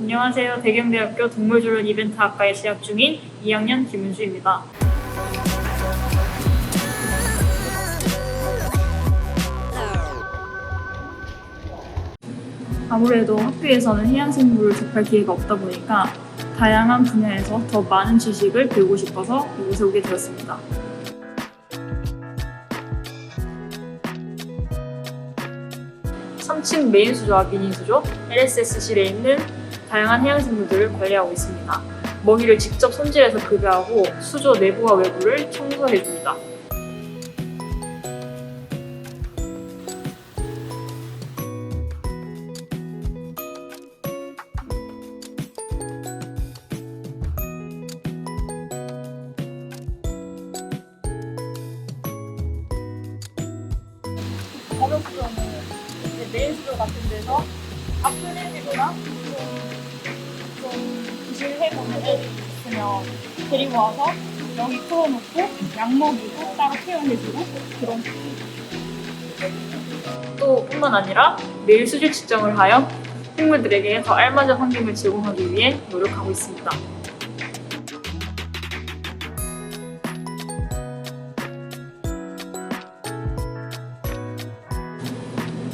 안녕하세요. 대경대학교 동물조련 이벤트 학과에 재학 중인 2학년 김은주입니다. 아무래도 학교에서는 해양생물을 접할 기회가 없다 보니까 다양한 분야에서 더 많은 지식을 배우고 싶어서 이곳에 오게 되었습니다. 3층 메인 수조와 미니 수조, LSS실에 있는 다양한 해양생물들을 관리하고 있습니다. 먹이를 직접 손질해서 급여하고 수조 내부와 외부를 청소해 줍니다. 검역 수조는 메인 수조 같은 데서 아플레지거나 애들이 있으면 데리고 와서 여기 풀어놓고 약 먹이고 따로 케어해주고 그런 또 뿐만 아니라 매일 수질 측정을 하여 생물들에게 더 알맞은 환경을 제공하기 위해 노력하고 있습니다.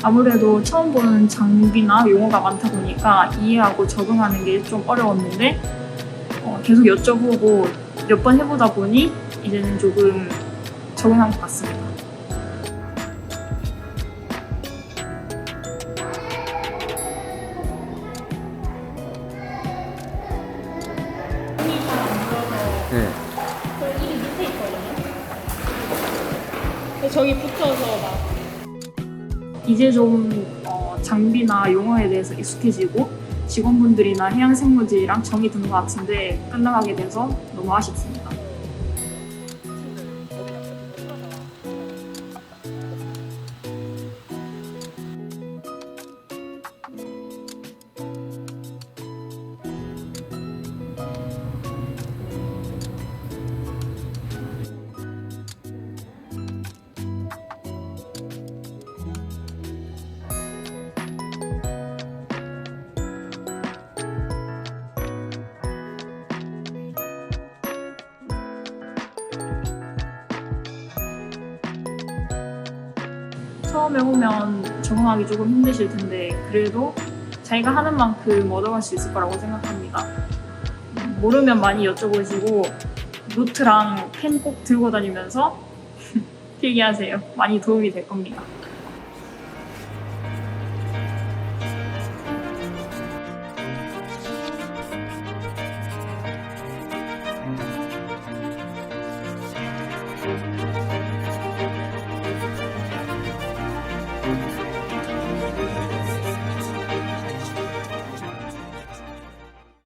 아무래도 처음 보는 장비나 용어가 많다 보니까 이해하고 적응하는 게 좀 어려웠는데 어, 계속 여쭤보고 몇 번 해보다 보니 이제는 조금 적응한 것 같습니다. 네. 여기 밑에 있거든요. 저기 붙어서 막 이제 좀 어, 장비나 용어에 대해서 익숙해지고 직원분들이나 해양생물들이랑 정이 드는 것 같은데 끝나가게 돼서 너무 아쉽습니다. 처음에 오면 적응하기 조금 힘드실 텐데 그래도 자기가 하는 만큼 얻어갈 수 있을 거라고 생각합니다. 음, 모르면 많이 여쭤보시고 노트랑 펜 꼭 들고 다니면서 필기하세요. 많이 도움이 될 겁니다.